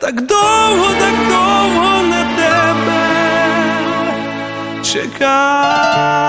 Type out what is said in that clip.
Так довго, так довго на тебе чекав.